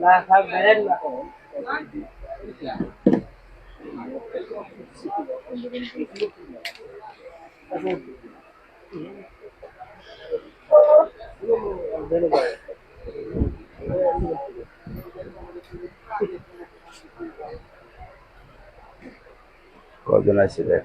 না সব বেরেন না কজন আছে দেখ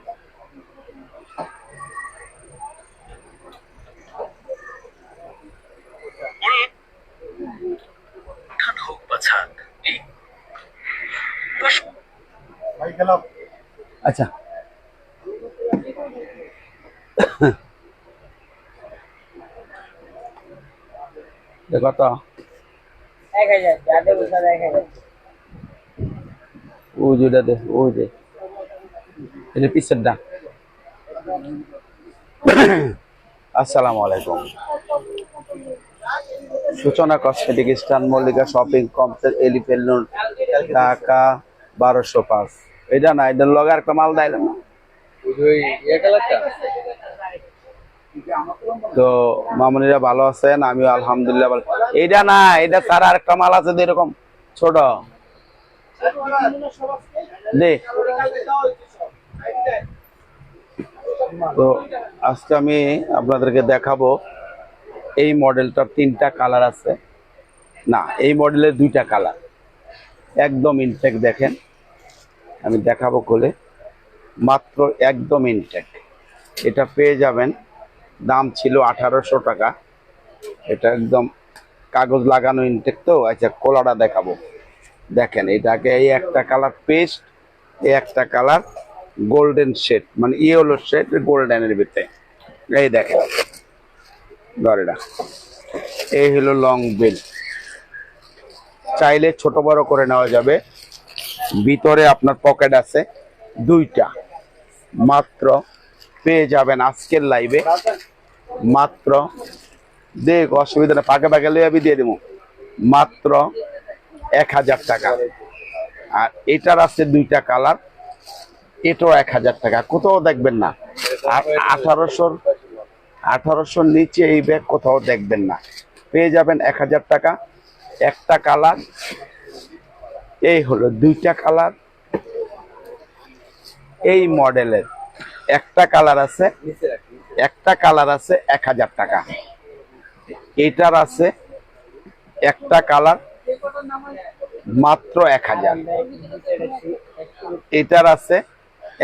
আচ্ছা। দেখো তো এক হাজার যাতে বসে এক হাজার। ওই যে ওটা দে ওই যে। এটা পিসেরটা আসসালামু আলাইকুম। সূচনা কসমেটিক স্টান Mallika shopping complex road Dhaka বারোশো পাঁচ। এটা না এটার লগে একটা মাল দেয় না। তো মামুনিরা ভালো আছেন আমিও আলহামদুলিল্লাহ ভালো। এটা না এটা তার আর একটা মাল আছে এরকম ছোট। তো আজকে আমি আপনাদেরকে দেখাবো এই মডেলটার তিনটা কালার আছে। না এই মডেলের দুইটা কালার। একদম ইনফেক্ট দেখেন। আমি দেখাবো কোলে মাত্র একদম ইনটেক এটা পেয়ে যাবেন। দাম ছিল আঠারোশো টাকা। এটা একদম কাগজ লাগানো ইনটেক তো আচ্ছা কোলাটা দেখাবো। দেখেন এটাকে এই একটা কালার পেস্ট, এই একটা কালার গোল্ডেন শেড মানে ইয়েলো শেড গোল্ডেনের ভিতরে। এই দেখেন। গড়েটা এই হলো লং বিল চাইলে ছোট বড় করে নেওয়া যাবে। ভিতরে আপনার পকেট আছে দুইটা। মাত্র পেয়ে যাবেন আজকের লাইভে মাত্র, দেখ, অসুবিধা না পাকে পাকে লই আমি দিয়ে দেবো মাত্র এক হাজার টাকা। আর এটার আছে দুইটা কালার, এটাও এক হাজার টাকা। কোথাও দেখবেন না। আঠারোশোর আঠারোশোর নিচে এই ব্যাগ কোথাও দেখবেন না। পেয়ে যাবেন এক হাজার টাকা। একটা কালার এই হলো দুইটা কালার। এই মডেলের একটা কালার আছে, একটা কালার আছে এক হাজার টাকা। এটার আছে একটা কালার মাত্র এক হাজার। এটার আছে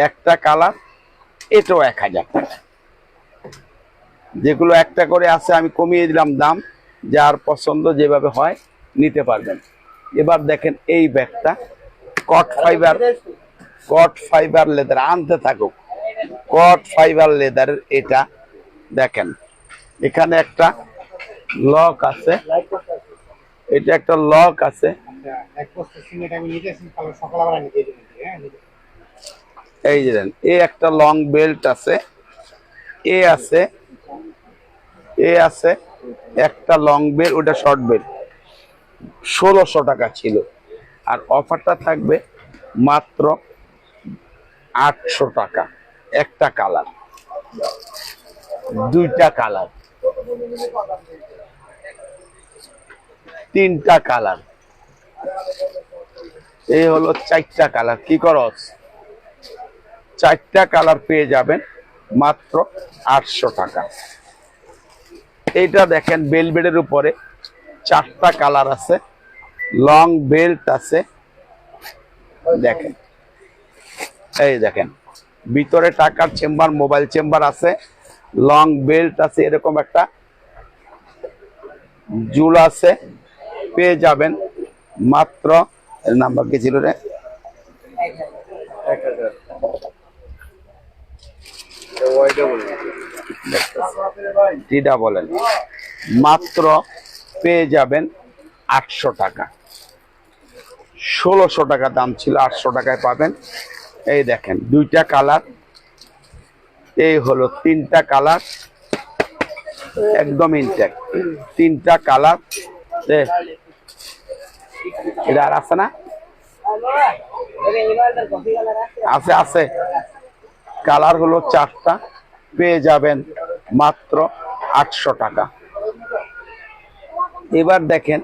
একটা কালার, এটাও এক হাজার। টাকা যেগুলো একটা করে আছে, আমি কমিয়ে দিলাম দাম, যার পছন্দ যেভাবে হয়, নিতে পারবেন। এবার দেখেন এই ব্যাগটা কট ফাইবার কট ফাইবার লেদার আনতে থাকুক। কট ফাইবার লেদারের এটা দেখেন, এখানে একটা লক আছে। এটা একটা লক আছে। এই যে এ একটা লং বেল্ট আছে, এ আছে এ আছে, একটা লং বেল্ট ওটা শর্ট বেল্ট ষোলোশো টাকা ছিল। আর অফারটা থাকবে মাত্র আটশো টাকা। একটা কালার। দুইটা কালার। তিনটা কালার। এই হলো চারটা কালার। কি করস চারটা কালার পেয়ে যাবেন মাত্র আটশো টাকা। এইটা দেখেন বেলবেডের উপরে চারটা কালার আছে লং বেল্ট আছে। দেখেন এই দেখেন ভিতরে টাকার চেম্বার মোবাইল চেম্বার আছে লং বেল্ট আছে এরকম একটা জুল আছে পেয়ে যাবেন মাত্র নাম্বার কি ছিল রে? বলেন মাত্র পেয়ে যাবেন আটশো টাকা। ষোলোশো টাকা দাম ছিল, আটশো টাকায় পাবেন। এই দেখেন, দুইটা কালার। এই হলো তিনটা কালার। একদম ইনটেক তিনটা কালার। এটা আর আছে না? আছে আছে। কালার হলো চারটা। পেয়ে যাবেন মাত্র আটশো টাকা। এবার দেখেন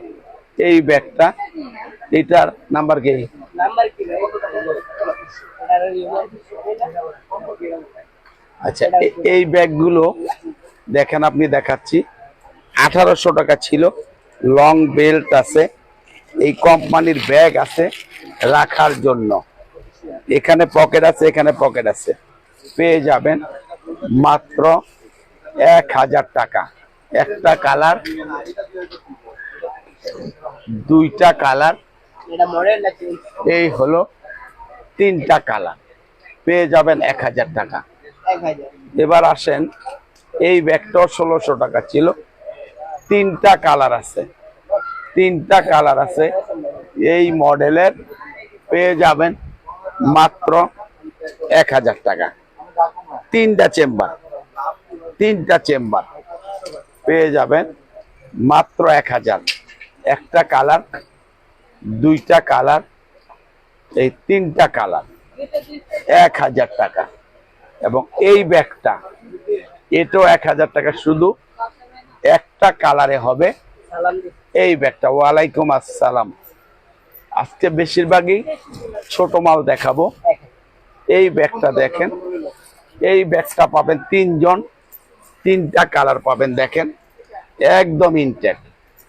এই ব্যাগটা এটার নাম্বার কি? আচ্ছা এই ব্যাগগুলো দেখেন আপনি দেখাচ্ছি। আঠারোশো টাকা ছিল লং বেল্ট আছে। এই কোম্পানির ব্যাগ আছে রাখার জন্য। এখানে পকেট আছে এখানে পকেট আছে। পেয়ে যাবেন মাত্র এক হাজার টাকা। একটা কালার দুইটা কালার এই হলো তিনটা কালার। পেয়ে যাবেন এক হাজার টাকা। এবার আসেন এই ব্যাগটাও ষোলোশো টাকা ছিল। তিনটা কালার আছে। তিনটা কালার আছে। এই মডেলের পেয়ে যাবেন মাত্র এক হাজার টাকা। তিনটা চেম্বার। তিনটা চেম্বার। পেয়ে যাবেন মাত্র এক হাজার। একটা কালার, দুইটা কালার, এই তিনটা কালার, এক হাজার টাকা। এবং এই ব্যাগটা, এটাও এক হাজার টাকা শুধু, একটা কালারে হবে। এই ব্যাগটা, ওয়ালাইকুম আসসালাম। আজকে বেশিরভাগই ছোট মাল দেখাবো। এই ব্যাগটা দেখেন, এই ব্যাগটা পাবেন তিনজন। তিনটা কালার পাবেন, দেখেন। একদম ইনটেক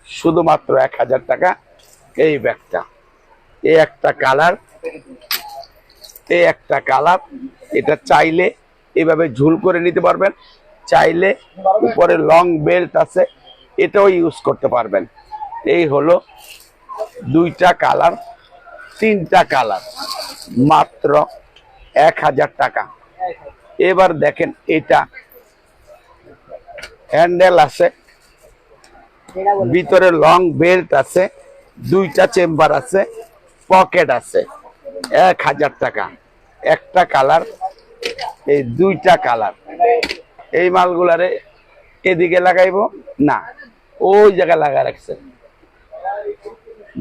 শুধুমাত্র এক হাজার টাকা এই ব্যাগটা। এই একটা কালার এই একটা কালার। এটা চাইলে এভাবে ঝুল করে নিতে পারবেন। চাইলে উপরে লং বেল্ট আছে, এটাও ইউজ করতে পারবেন। এই হলো দুইটা কালার, তিনটা কালার। মাত্র এক হাজার টাকা। এবার দেখেন এটা হ্যান্ডেল আছে ভিতরে লং বেল্ট আছে দুইটা চেম্বার আছে পকেট আছে এক হাজার টাকা। একটা কালার এই দুইটা কালার। এই মালগুলারে এদিকে লাগাইবো? না ওই জায়গায় লাগা রাখছে।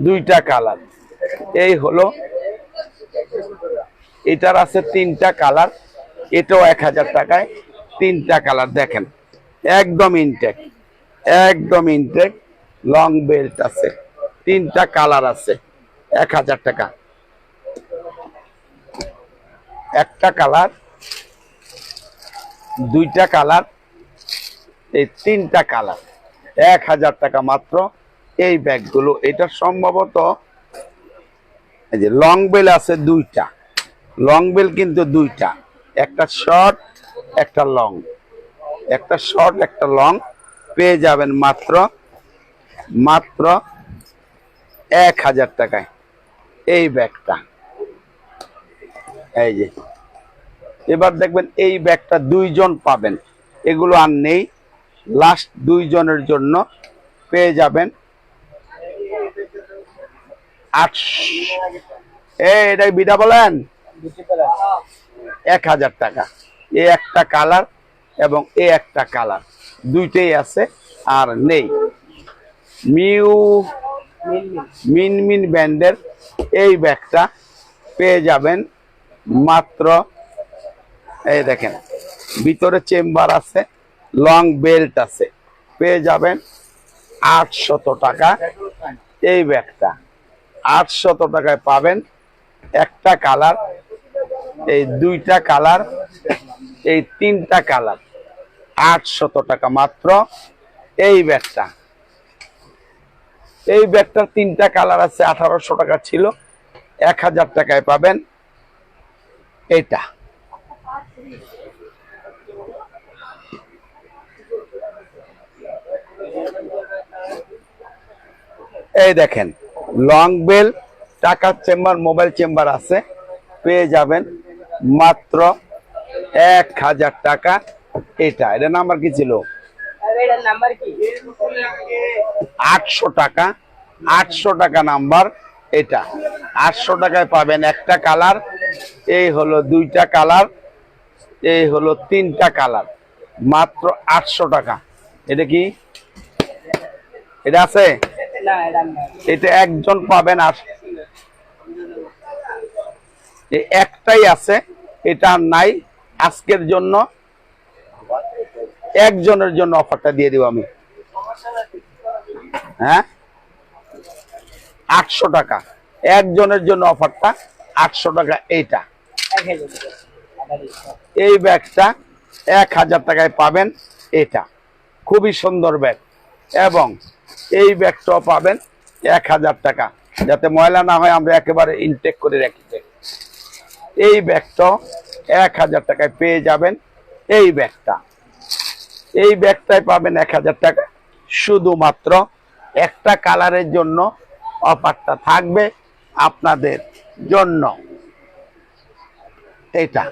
দুইটা কালার। এই হলো এটার আছে তিনটা কালার এটাও এক হাজার টাকায়। তিনটা কালার দেখেন। একদম ইনটেক একদম ইনটেক লং বেল্ট আছে, তিনটা কালার আছে, এক হাজার টাকা। একটা কালার দুইটা কালার এই তিনটা কালার এক হাজার টাকা মাত্র এই ব্যাগগুলো। এটা সম্ভবত এই যে লং বেল আছে দুইটা লং বেল কিন্তু দুইটা, একটা শর্ট একটা লং একটা শর্ট একটা লং পেয়ে যাবেন মাত্র মাত্র এক হাজার টাকায়। এই ব্যাগটা। এই যে। এবার দেখবেন এই ব্যাগটা দুইজন পাবেন। এগুলো আর নেই। লাস্ট দুইজনের জন্য পেয়ে যাবেন এই এটাই বিটা বলেন? এক হাজার টাকা। এ একটা কালার এবং এ একটা কালার। দুইটাই আছে আর নেই। মিউ মিল মিল মিন মিন ব্যান্ডের এই ব্যাগটা পেয়ে যাবেন মাত্র, এই দেখেন, ভিতরে চেম্বার আছে, লং বেল্ট আছে। পেয়ে যাবেন আটশত টাকা এই ব্যাগটা। আটশত টাকায় পাবেন একটা কালার, এই দুইটা কালার এই তিনটা কালার, আটশত টাকা মাত্র। এই ব্যাগটা, এই ব্যাগটার তিনটা কালার আছে, আঠারোশো টাকা ছিল, এক হাজার টাকায় পাবেন। এটা এই দেখেন, লং বেল, টাকার চেম্বার, মোবাইল চেম্বার আছে, পেয়ে যাবেন মাত্র এক হাজার টাকা। এটা এটা নাম্বার কি ছিল? আটশো টাকা আটশো টাকা নাম্বার এটা। আটশো টাকায় পাবেন একটা কালার এই হলো দুইটা কালার এই হলো তিনটা কালার। মাত্র আটশো টাকা। এটা কি? এটা আছে? এটা একজন পাবেন আর একটাই আছে এটা নাই। আজকের জন্য একজনের জন্য অফারটা দিয়ে দিব আমি। হ্যাঁ? আটশো টাকা। একজনের জন্য অফারটা আটশো টাকা এইটা। এই ব্যাগটা এক হাজার টাকায় পাবেন এটা। খুবই সুন্দর ব্যাগ। এবং এই ব্যাগটাও পাবেন এক হাজার টাকা। যাতে ময়লা না হয়, আমরা একেবারে ইনটেক করে রাখি। এই ব্যাগটাও এক হাজার টাকায় পেয়ে যাবেন এই ব্যাগটা। এই ব্যাগটায় পাবেন এক হাজার টাকা। শুধুমাত্র একটা কালারের জন্য অফারটা থাকবে আপনাদের জন্য। এটা,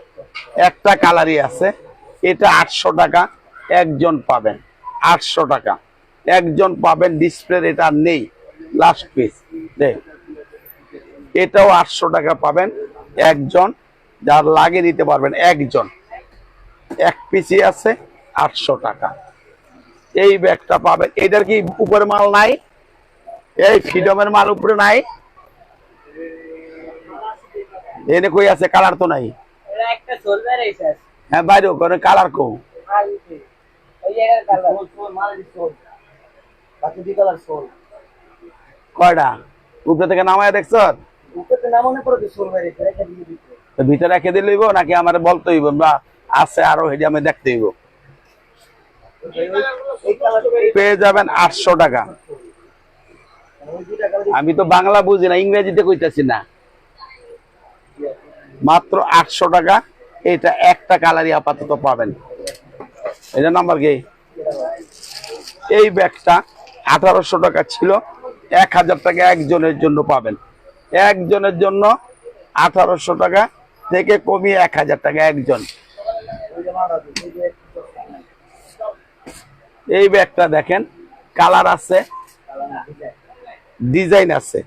একটা কালারই আছে। এটা আটশো টাকা, একজন পাবেন আটশো টাকা। একজন পাবেন ডিসপ্লে এটা নেই লাস্ট পিস দেখ, এটাও আটশো টাকা পাবেন, একজন যার লাগে দিতে পারবেন একজন। এক পিসি আছে আটশো টাকা। এই ব্যাগটা পাবেন এটার কি উপরে মাল নাই? এই ফ্রিডমের মাল উপরে নাই? এনে কই আছে? কালার তো নাই। হ্যাঁ বাইরে করে কালার কো সোল সোল সোল কয়টা? উপরে থেকে নামায় দেখছ? উপরে না মনে পড়ে সোলভার রেখে দিয়ে দিতে তো ভিতরে রেখে দিলে হইব নাকি আমার বলতে হইব? বা আছে আরও, হেডি আমি দেখতে হইব। পেয়ে যাবেন আটশো টাকা। আমি তো বাংলা বুঝি না, ইংরেজিতে কইতাছি না। মাত্র আটশো টাকা, এটা একটা কালারই আপাতত পাবেন। এটা নাম্বার কি? এই ব্যাগটা আঠারোশো টাকা ছিল, এক হাজার টাকা একজনের জন্য পাবেন। একজনের জন্য আঠারোশো টাকা থেকে কমিয়ে এক হাজার টাকা একজন। এই ব্যাগটা দেখেন, কালার আছে, ডিজাইন আছে।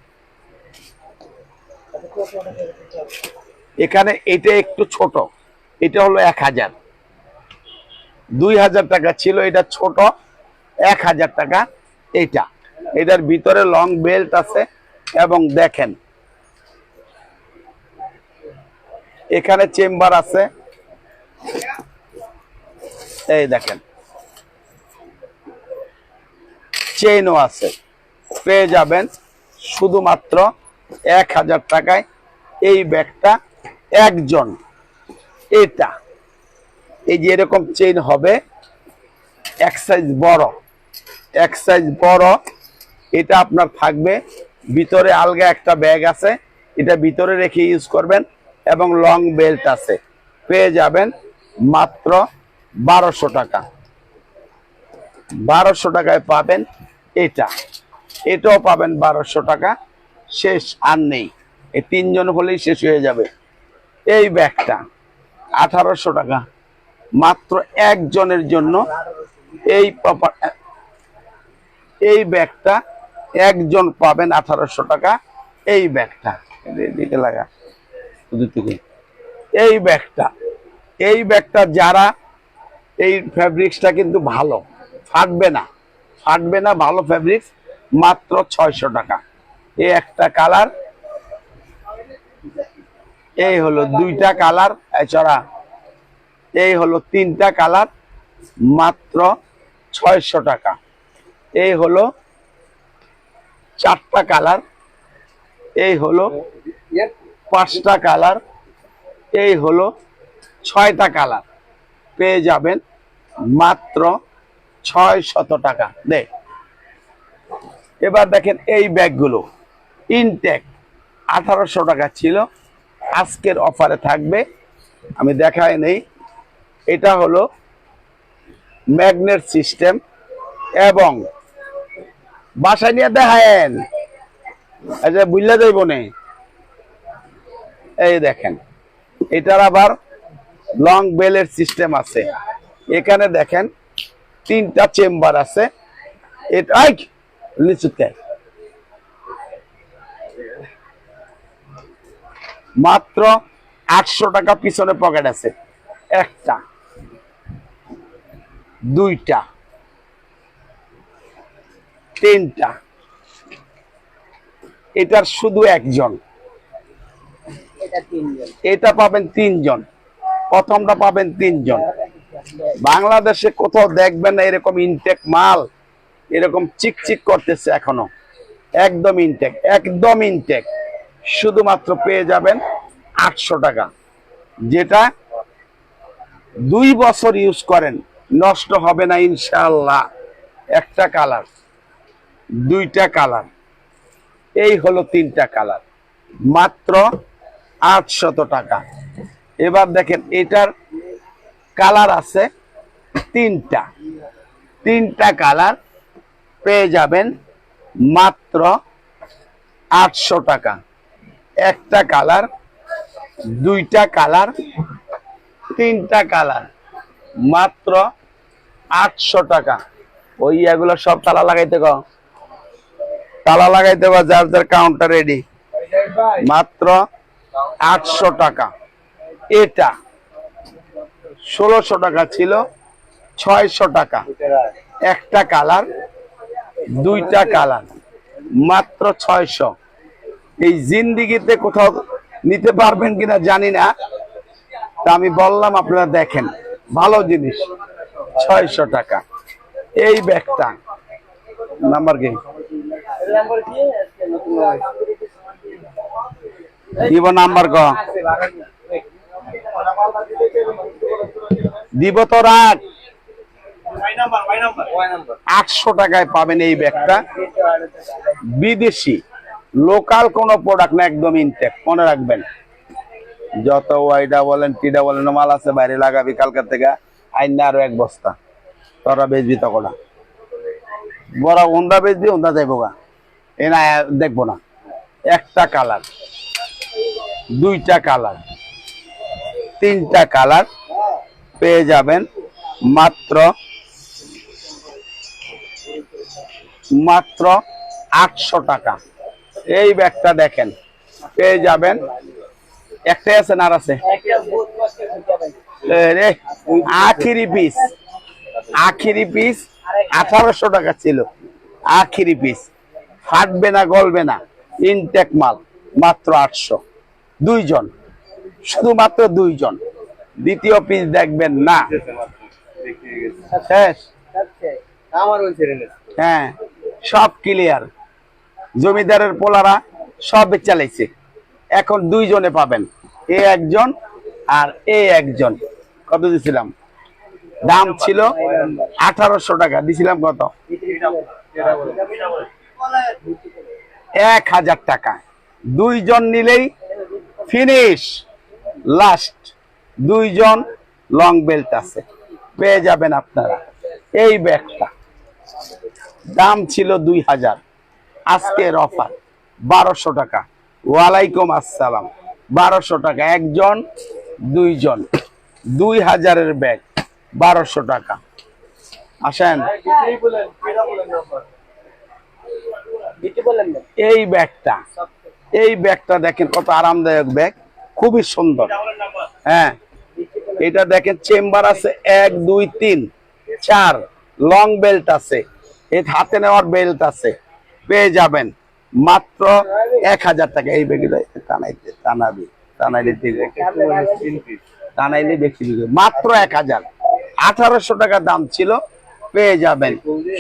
এখানে এটা একটু ছোট, এটা হলো এক হাজার। দুই হাজার টাকা ছিল, এটা ছোট, এক হাজার টাকা এটা এটার ভিতরে লং বেল্ট আছে এবং দেখেন এখানে চেম্বার আছে। এই দেখেন। চেইনও আছে। পেয়ে যাবেন শুধুমাত্র এক হাজার টাকায় এই ব্যাগটা একজন। এটা। এই যে এরকম চেইন হবে, এক সাইজ বড়। এক সাইজ বড়, এটা আপনার থাকবে। ভিতরে আলগা একটা ব্যাগ আছে। এটা ভিতরে রেখে ইউজ করবেন। এবং লং বেল্ট আছে। পেয়ে যাবেন মাত্র বারোশো টাকা। বারোশো টাকায় পাবেন এটা। এটাও পাবেন বারোশো টাকা। শেষ আর নেই। এই তিনজন হলেই শেষ হয়ে যাবে। এই ব্যাগটা আঠারোশো টাকা। মাত্র একজনের জন্য এই এই ব্যাগটা একজন পাবেন আঠারোশো টাকা। এই ব্যাগটা দিকে লাগা। এই ব্যাগটা এই ব্যাগটা যারা এই ফ্যাব্রিক্সটা কিন্তু ভালো, ফাটবে না ফাটবে না ভালো ফ্যাব্রিক্স, মাত্র ছয়শো টাকা। এই একটা কালার, এই হলো দুইটা কালার এছাড়া এই হলো তিনটা কালার, মাত্র ছয়শো টাকা। এই হলো চারটা কালার, এই হলো পাঁচটা কালার। এই হলো ছয়টা কালার। পেয়ে যাবেন মাত্র ছয় শত টাকা। দে। এবার দেখেন এই ব্যাগগুলো। ইনটেক আঠারোশো টাকা ছিল। আজকের অফারে থাকবে। আমি দেখাই নেই। এটা হলো ম্যাগনেট সিস্টেম এবং বাসায় নিয়ে দেখায়েন। আচ্ছা বুঝলে যাইব নে। এই দেখেন এটার আবার লং বেলের সিস্টেম আছে। এখানে দেখেন তিনটা চেম্বার আছে। এটা আই, নিচুতে মাত্র আটশো টাকা পিছনে পকেট আছে। একটা দুইটা তিনটা। এটার শুধু একজন। এটা পাবেন তিনজন। প্রথমটা পাবেন তিনজন। বাংলাদেশে কোথাও দেখবেন না এরকম ইনটেক মাল, এরকম চিকচিক করতেছে এখনও। একদম ইনটেক একদম ইনটেক শুধুমাত্র পেয়ে যাবেন আটশো টাকা। যেটা দুই বছর ইউজ করেন, নষ্ট হবে না ইনশাল্লাহ একটা কালার দুইটা কালার এই হলো তিনটা কালার মাত্র আটশত টাকা। এবার দেখেন, এটার কালার আছে তিনটা। তিনটা কালার পেয়ে যাবেন মাত্র আটশো টাকা। একটা কালার, দুইটা কালার, তিনটা কালার, মাত্র আটশো টাকা। ওই এগুলো সব তালা লাগাইতে গো। তালা লাগাইতে গো, যার যার কাউন্টার রেডি মাত্র আটশো টাকা। এটা ষোলোশো টাকা ছিল, ছয়শো টাকা। একটা কালার, দুইটা কালার, মাত্র ছয়শো। এই জিন্দিগিতে কোথাও নিতে পারবেন কিনা জানি না, তা আমি বললাম, আপনারা দেখেন, ভালো জিনিস, ছয়শো টাকা। এই ব্যাগটা, নাম্বার কি নাম্বার কি আজকে নতুন দিব নাম্বার ক। দিব তো রাখ আটশো টাকায় পাবেন এই ব্যাগটা। বিদেশি, লোকাল কোন প্রোডাক্ট না, একদম ইনটেক মনে রাখবেন। যত ওয়াইডা বলেন, টিডা বলেন মাল আছে, বাইরে লাগাবি কালকার থেকে, আইন আরও এক বস্তা। তোরা বেচবি তখন বড় ওন্দা বেচবি ওন্দা যাইবো গা। এ না দেখব না। একটা কালার দুইটা কালার। তিনটা কালার পেয়ে যাবেন মাত্র মাত্র আটশো টাকা। এই ব্যাগটা দেখেন, পেয়ে যাবেন। একটাই আছে আর আছে? আখিরি পিস। আখিরি পিস আঠারোশো টাকা ছিল। আখিরি পিস। ফাটবে না, গলবে না। ইনটেক মাল। মাত্র আটশো। দুইজন। শুধুমাত্র দুইজন। দ্বিতীয় পিস দেখবেন না। হ্যাঁ সব ক্লিয়ার জমিদারের পোলারা সব চালাইছে। এখন দুইজনে পাবেন। এ একজন আর এ একজন। কত দিছিলাম? দাম ছিল আঠারোশো টাকা। দিছিলাম কত? এক হাজার টাকা। দুইজন নিলেই ফিনিশ লাস্ট দুইজন লং বেল্ট আছে। পেয়ে যাবেন আপনারা। এই ব্যাগটা। দাম ছিল দুই হাজার। আজকের অফার বারোশো টাকা। ওয়ালাইকুম আসসালাম। বারোশো টাকা। একজন দুইজন। দুই হাজারের ব্যাগ বারোশো টাকা। আসেন। এই ব্যাগটা। এই ব্যাগটা দেখেন কত আরামদায়ক ব্যাগ, খুবই সুন্দর। হ্যাঁ এটা দেখেন, চেম্বার আছে এক, দুই, তিন, চার লং বেল্ট আছে এর হাতে নেওয়ার বেল্ট আছে, পেয়ে যাবেন। মাত্র এক হাজার টাকা এই ব্যাগটা টানাইতে, টানাবি, টানাইলে টানাইলে মাত্র এক হাজার। আঠারোশো টাকা দাম ছিল, পেয়ে যাবেন।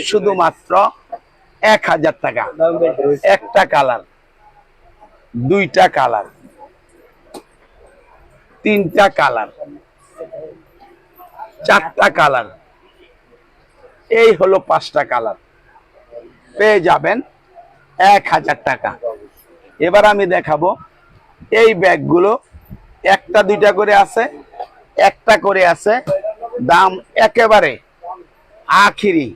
শুধুমাত্র এক হাজার টাকা। একটা কালার। দুইটা কালার। তিনটা কালার। চারটা কালার। এই হলো পাঁচটা কালার। পেয়ে যাবেন এক হাজার টাকা। এবার আমি দেখাবো এই ব্যাগগুলো। একটা, দুইটা করে আছে, একটা করে আছে। দাম একেবারে আখিরি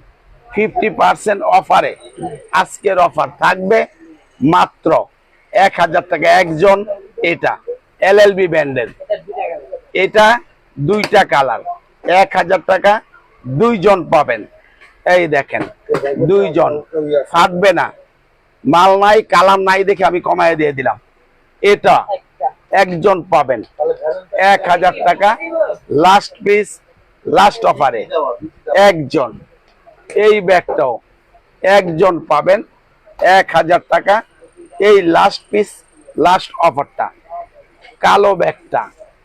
ফিফটি পার্সেন্ট অফারে আজকের অফার থাকবে মাত্র এক হাজার টাকা, একজন এটা এল এল বি ব্যান্ডের এটা দুইটা কালার, এক হাজার টাকা, দুইজন পাবেন। এই দেখেন, দুইজন। ফাটবে না। মাল নাই, কালাম নাই দেখে আমি কমায় দিয়ে দিলাম। এটা একজন পাবেন। এক হাজার টাকা লাস্ট পিস লাস্ট অফারে একজন। এই ব্যাগটাও একজন পাবেন। এক হাজার টাকা এই লাস্ট পিস লাস্ট অফারটা কালো ব্যাগটা,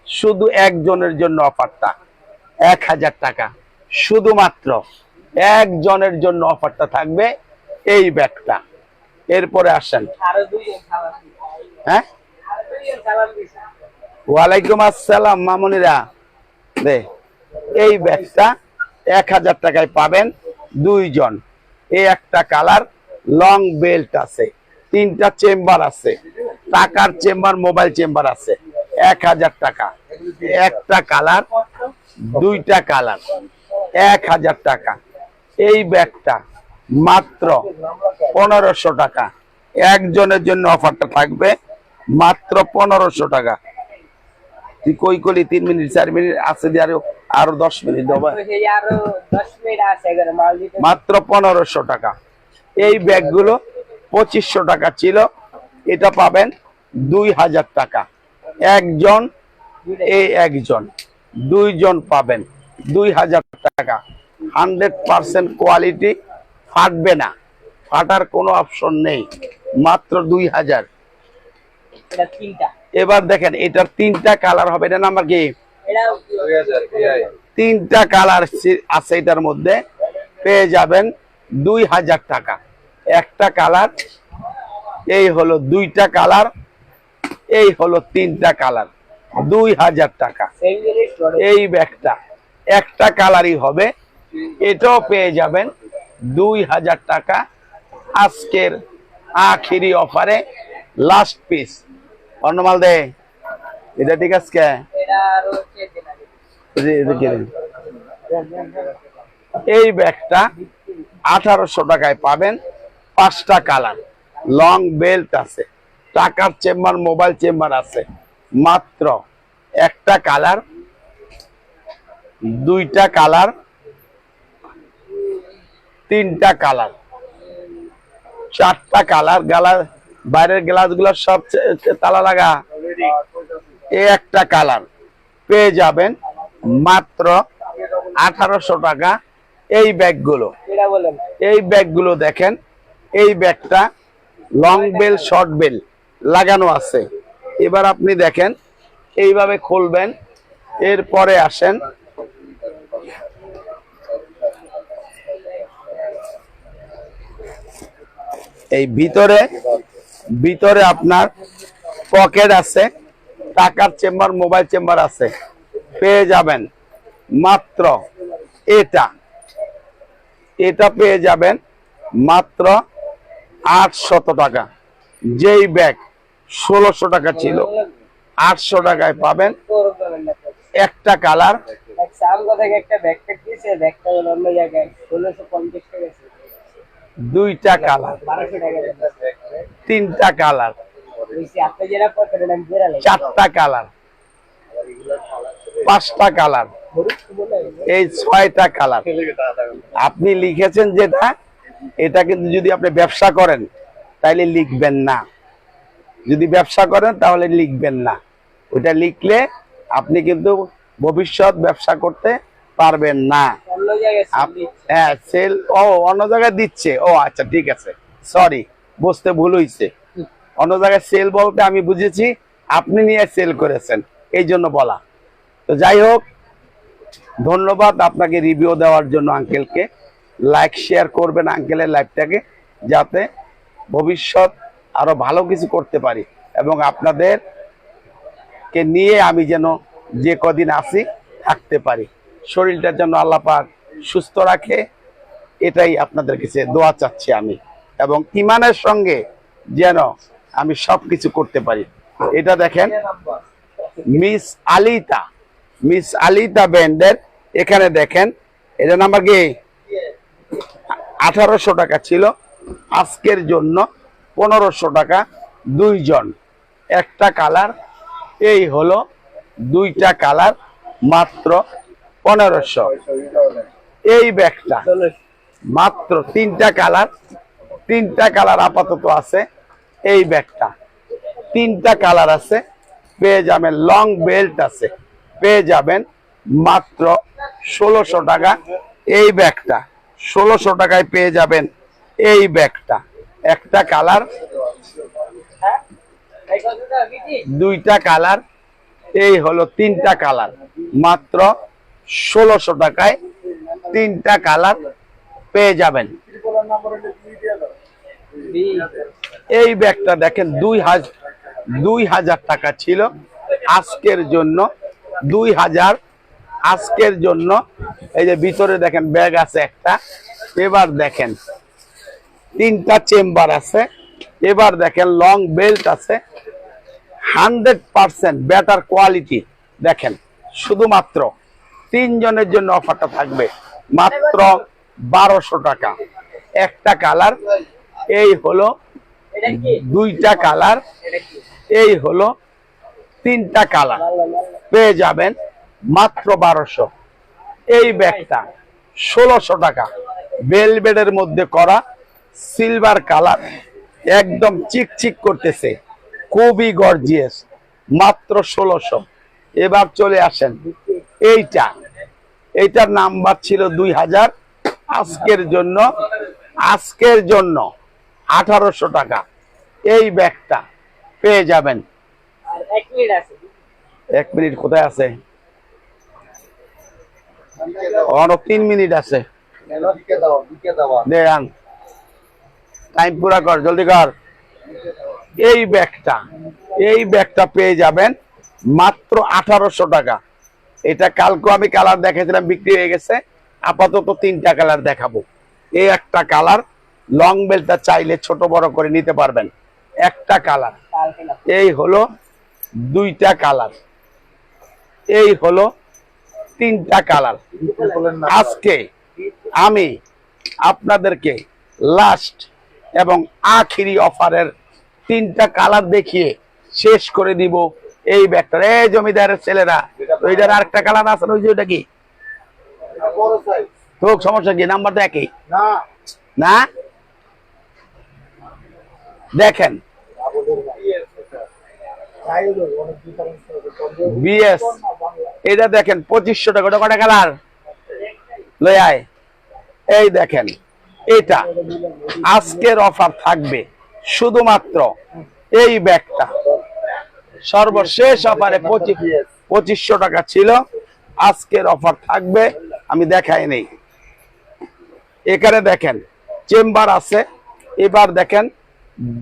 শুধু একজনের জন্য অফারটা এক হাজার টাকা। শুধুমাত্র একজনের জন্য অফারটা থাকবে এই ব্যাগটা। এরপরে আসেন। হ্যাঁ? ওয়ালাইকুম আসসালাম মামনিরা। দে, এই ব্যাগটা এক হাজার টাকায় পাবেন দুইজন। এই একটা কালার লং বেল্ট আছে। তিনটা চেম্বার আছে। টাকার চেম্বার মোবাইল চেম্বার আছে। এক হাজার টাকা। একটা কালার দুইটা কালার। এক হাজার টাকা। এই ব্যাগটা মাত্র পনেরোশো টাকা। একজনের জন্য অফারটা থাকবে মাত্র পনেরোশো টাকা। তুই কই কলি? তিন মিনিট চার মিনিট আছে দিয়ে আরও আরও দশ মিনিট মাত্র পনেরোশো টাকা। এই ব্যাগগুলো পঁচিশশো টাকা ছিল। এটা পাবেন দুই হাজার টাকা। একজন এই একজন দুইজন পাবেন দুই হাজার টাকা। হান্ড্রেড পার্সেন্ট কোয়ালিটি ফাটবে না। ফাটার কোনো অপশন নেই মাত্র দুই হাজার। এবার দেখেন এটার তিনটা কালার হবে। এটা নাম্বার কি? তিনটা কালার আছে এটার মধ্যে। পেয়ে যাবেন দুই হাজার টাকা। একটা কালার এই হলো দুইটা কালার এই হলো তিনটা কালার দুই হাজার টাকা। এই ব্যাগটা একটা কালারই হবে এটাও পেয়ে যাবেন দুই হাজার টাকা আজকের আখিরি অফারে লাস্ট পিস অন্যমাল দে এটা ঠিক আছে। এই ব্যাগটা আঠারোশো টাকায় পাবেন। পাঁচটা কালার। লং বেল্ট আছে টাকার চেম্বার মোবাইল চেম্বার আছে। মাত্র একটা কালার দুইটা কালার তিনটা কালার। চারটা কালার গালার বাইরের গ্লাসগুলো সব তালা লাগা। একটা কালার পেয়ে যাবেন মাত্র আঠারোশো টাকা। এই ব্যাগগুলো এই ব্যাগগুলো দেখেন এই ব্যাগটা লং বেল শর্ট বেল লাগানো আছে। এবার আপনি দেখেন, এইভাবে খুলবেন, এরপরে আসেন। এই ভিতরে ভিতরে আপনার পকেট আছে, টাকার চেম্বার, মোবাইল চেম্বার আছে। পেয়ে যাবেন। মাত্র এটা। এটা পেয়ে যাবেন মাত্র আটশত টাকা যেই ব্যাগ ষোলোশো টাকা ছিল আটশো টাকায় পাবেন। একটা কালার টাকা ছিল। দুইটা কালার। তিনটা কালার। চারটা কালার পাঁচটা কালার এই ছয়টা কালার আপনি লিখেছেন যেটা এটা কিন্তু যদি আপনি ব্যবসা করেন তাহলে লিখবেন না। যদি ব্যবসা করেন তাহলে লিখবেন না। ওটা লিখলে আপনি কিন্তু ভবিষ্যৎ ব্যবসা করতে পারবেন না। অন্য জায়গায় হ্যাঁ সেল ও অন্য জায়গায় দিচ্ছে। ও আচ্ছা ঠিক আছে। সরি বুঝতে ভুল হয়েছে অন্য জায়গায় সেল বলতে আমি বুঝেছি আপনি নিয়ে সেল করেছেন। এই জন্য বলা। তো যাই হোক ধন্যবাদ আপনাকে রিভিউ দেওয়ার জন্য আঙ্কেলকে লাইক শেয়ার করবেন আঙ্কেলের লাইফটাকে যাতে ভবিষ্যৎ আরও ভালো কিছু করতে পারি। এবং আপনাদের কে নিয়ে আমি যেন যে কদিন আসি থাকতে পারি। শরীরটার জন্য আল্লাহ পাক সুস্থ রাখে, এটাই আপনাদের কাছে দোয়া চাচ্ছি আমি। এবং ইমানের সঙ্গে যেন আমি সব কিছু করতে পারি। এটা দেখেন, মিস আলিতা মিস আলিতা ব্যান্ডের এখানে দেখেন এটা নাম্বার কি আঠারোশো টাকা ছিল। আজকের জন্য পনেরোশো টাকা দুইজন। একটা কালার, এই হলো দুইটা কালার মাত্র পনেরোশো। এই ব্যাগটা মাত্র তিনটা কালার তিনটা কালার আপাতত আছে এই ব্যাগটা। তিনটা কালার আছে, পেয়ে যাবেন, লং বেল্ট আছে। পেয়ে যাবেন মাত্র ষোলোশো টাকা এই ব্যাগটা। ষোলোশো টাকায় পেয়ে যাবেন এই ব্যাগটা। একটা কালার, দুইটা কালার, এই হলো তিনটা কালার। মাত্র ষোলোশো টাকায় তিনটা কালার পেয়ে যাবেন। এই ব্যাগটা দেখেন, দুই হাজার দুই হাজার টাকা ছিল। আজকের জন্য দুই হাজার আজকের জন্য, এই যে ভিতরে দেখেন, ব্যাগ আছে একটা। এবার দেখেন, তিনটা চেম্বার আছে। এবার দেখেন, লং বেল্ট আছে। হান্ড্রেড পার্সেন্ট বেটার কোয়ালিটি, দেখেন, শুধুমাত্র তিনজনের জন্য অফারটা থাকবে, মাত্র বারোশো টাকা। একটা কালার, এই হলো দুইটা কালার, এই হলো তিনটা কালার। পেয়ে যাবেন। মাত্র বারোশো। এই ব্যাগটা ষোলোশো টাকা। বেলবেডের মধ্যে করা সিলভার কালার একদম চিকচিক করতেছে। খুবই গর্জিয়াস মাত্র ষোলোশো। এবার চলে আসেন এইটা। এইটার নাম্বার ছিল দুই হাজার। আজকের জন্য আজকের জন্য আঠারোশো টাকা। এই ব্যাগটা পেয়ে যাবেন। এক মিনিট কোথায় আছে? আরও তিন মিনিট আছে। দে টাইম পুরা কর, জলদি কর। এই ব্যাগটা এই ব্যাগটা পেয়ে যাবেন মাত্র আঠারোশো টাকা। এটা কালকে আমি কালার দেখেছিলাম, বিক্রি হয়ে গেছে। আপাতত তিনটা কালার দেখাবো। এই একটা কালার লং বেলটা চাইলে ছোট বড় করে নিতে পারবেন। একটা কালার এই হলো দুইটা কালার এই হলো তিনটা কালার। আজকে আমি আপনাদেরকে লাস্ট এবং আখিরি অফারের তিনটা কালার দেখিয়ে শেষ করে দিব এই ব্যাগটা এই জমিদারের ছেলেরা ওইটার আরেকটা কালার আছে না, ওই যে ওইটা কি? হোক সমস্যা কি? নাম্বার তো একই? না? দেখেন। বিএস এটা দেখেন, পঁচিশশো টাকা। কটা কালার? এই দেখেন এটা আজকের অফার থাকবে। শুধুমাত্র এই ব্যাগটা। সর্বশেষ অফারে পঁচিশ পঁচিশশো টাকা ছিল। আজকের অফার থাকবে, আমি দেখাই নেই। এখানে দেখেন, চেম্বার আছে। এবার দেখেন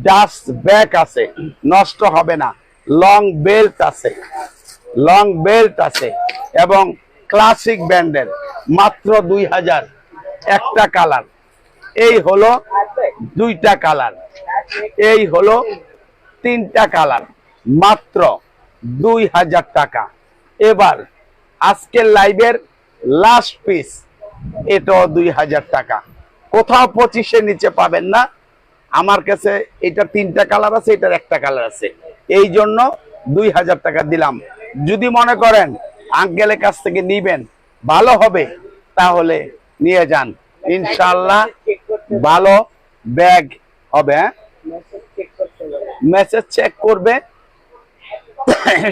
ডাস্ট ব্যাগ আছে। নষ্ট হবে না। লং বেল্ট আছে। লং বেল্ট আছে এবং ক্লাসিক ব্যান্ডের, মাত্র দুই হাজার একটা কালার এই হলো দুইটা কালার এই হলো তিনটা কালার মাত্র দুই হাজার টাকা। এবার আজকের লাইভের লাস্ট পিস এটাও দুই হাজার টাকা। কোথাও পঁচিশের নিচে পাবেন না। আমার কাছে এটা তিনটা কালার আছে, এটার একটা কালার আছে। এই জন্য দুই হাজার টাকা দিলাম। যদি মনে করেন আঙ্কেলের কাছ থেকে নিবেন, ভালো হবে, তাহলে নিয়ে যান। ইনশাল্লাহ ভালো ব্যাগ হবে হ্যাঁ? মেসেজ চেক করবে।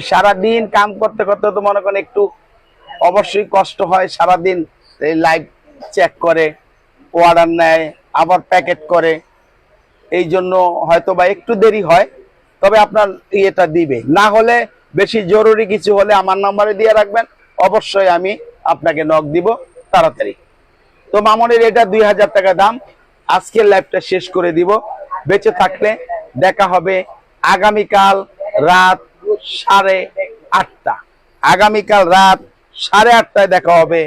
সারাদিন কাম করতে করতে তো মনে করেন একটু অবশ্যই কষ্ট হয়, সারাদিন এই লাইভ চেক করে অর্ডার নেয়, আবার প্যাকেট করে। এই জন্য হয়তো বা একটু দেরি হয়, তবে আপনার ইয়েটা দিবে। না হলে বেশি জরুরি কিছু হলে আমার নাম্বারে দিয়ে রাখবেন। অবশ্যই আমি আপনাকে নক দিব তাড়াতাড়ি। তো মামনের এটা দুই হাজার টাকা দাম। আজকের লাইভটা শেষ করে দিব। বেঁচে থাকলে দেখা হবে আগামীকাল রাত সাড়ে আটটা। আগামীকাল রাত সাড়ে আটটায় দেখা হবে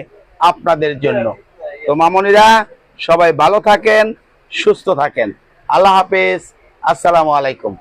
আপনাদের জন্য। তো মামনিরা, সবাই ভালো থাকেন, সুস্থ থাকেন। আল্লাহ হাফেজ। আসসালামু আলাইকুম।